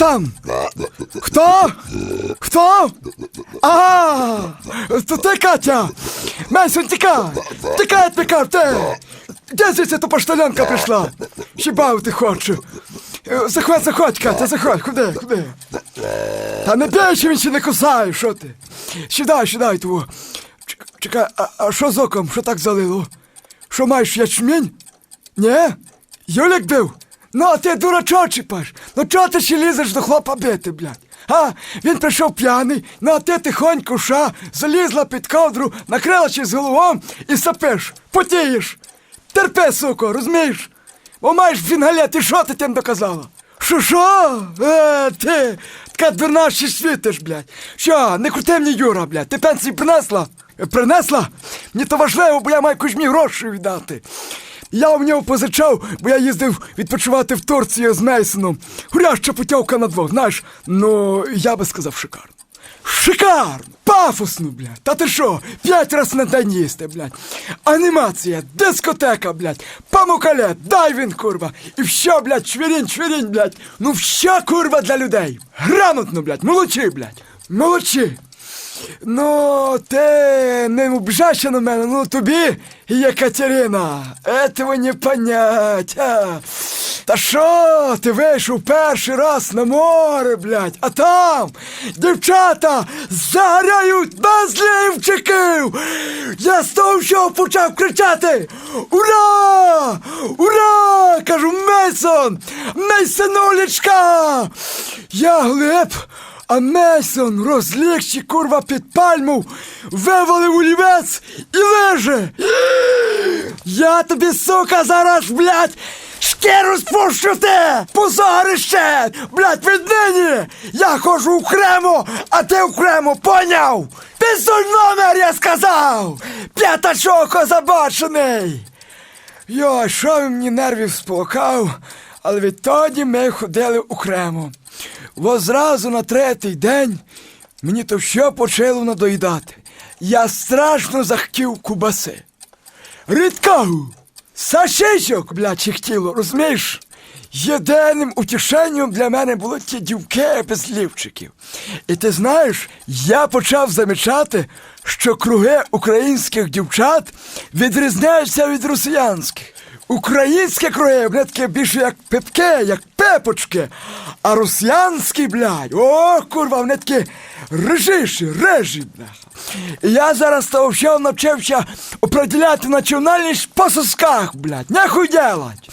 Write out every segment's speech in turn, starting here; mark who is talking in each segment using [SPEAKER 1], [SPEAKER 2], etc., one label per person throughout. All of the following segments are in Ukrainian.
[SPEAKER 1] там? Хто? Хто? А, то ти Катя! Мейсон, тікай! Тікай, тобі кажу, ти! Де звідси то поштальонка прийшла? Хіба ти хочу? Заходь, заходь, Катя, заходь, куди, куди? Та не бійся, він ще не кусає, що ти? Сідай, сідай, того. Чекай, а що з оком? Що так залило? Що маєш ячмінь? Ні? Юлік бив? Ну, а ти дурачок чіпаш. Ну чого ти ще лізеш до хлопа бити, блядь? А, він прийшов п'яний, ну а ти тихонько ша, залізла під ковдру, накрила ще з головом і сапиш, потієш. Терпи, суко, розумієш? Бо маєш фінгале, ти що ти тим доказала? Що що? Е, ти, така дурна ще світиш, блядь. Що, не крути мені, Юра, блядь, ти пенсії принесла? Принесла? Мені то важливо, бо я маю кузьмі гроші віддати. Я в нього позичав, бо я їздив відпочивати в Турцію з Мейсоном. Гуряща путівка на двох, знаєш, ну, я би сказав, шикарно. Шикарно! Пафосно, блядь! Та ти що? П'ять раз на день їсти, блядь. Анімація, дискотека, блядь, памукалет, дайвін, курва. І все, блядь, чвірінь, чвірінь, блядь. Ну все, курва, для людей. Грамотно, блядь, молодці, блядь. Молодці. Ну, ти не обіжайся на мене, ну тобі, Екатерина, этого не понять. А. Та що, ти вийшов перший раз на море, блядь, а там дівчата загоряють без лівчиків. Я з того всього почав кричати. Ура! Ура! Кажу, Мейсон! Мейсонулечка! Я глиб. А Мейсон, розлігши, курва, під пальму, вивалив олівець і леже. Я тобі, сука, зараз, блядь, шкіру спущу ти! Позорище! Блядь, віднині! Я ходжу окремо, а ти окремо, поняв? Пісуй номер, я сказав! П'ятачок озабочений! Йой, що він мені нервів спокав, але відтоді ми ходили окремо. Бо зразу на третій день мені то все почало надоїдати. Я страшно захотів кубаси. Рідкаву, сашичок, блядь, хотіло, розумієш? Єдиним утішенням для мене були ті дівки без лівчиків. І ти знаєш, я почав замічати, що круги українських дівчат відрізняються від росіянських. Українські круги, вони такі більше як пепки, як пепочки. А росіянські, блядь, о, курва, вони такі режиші, режі, бляха. І я зараз того всього навчився определяти національність по сосках, блядь, нехуй делать.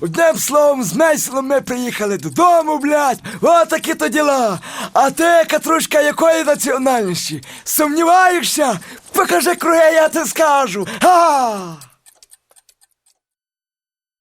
[SPEAKER 1] Одним словом, з Мейсоном ми приїхали додому, блядь, о, такі то діла. А ти, Катрушка, якої національності? Сумніваєшся? Покажи круги, я ти скажу. Ха!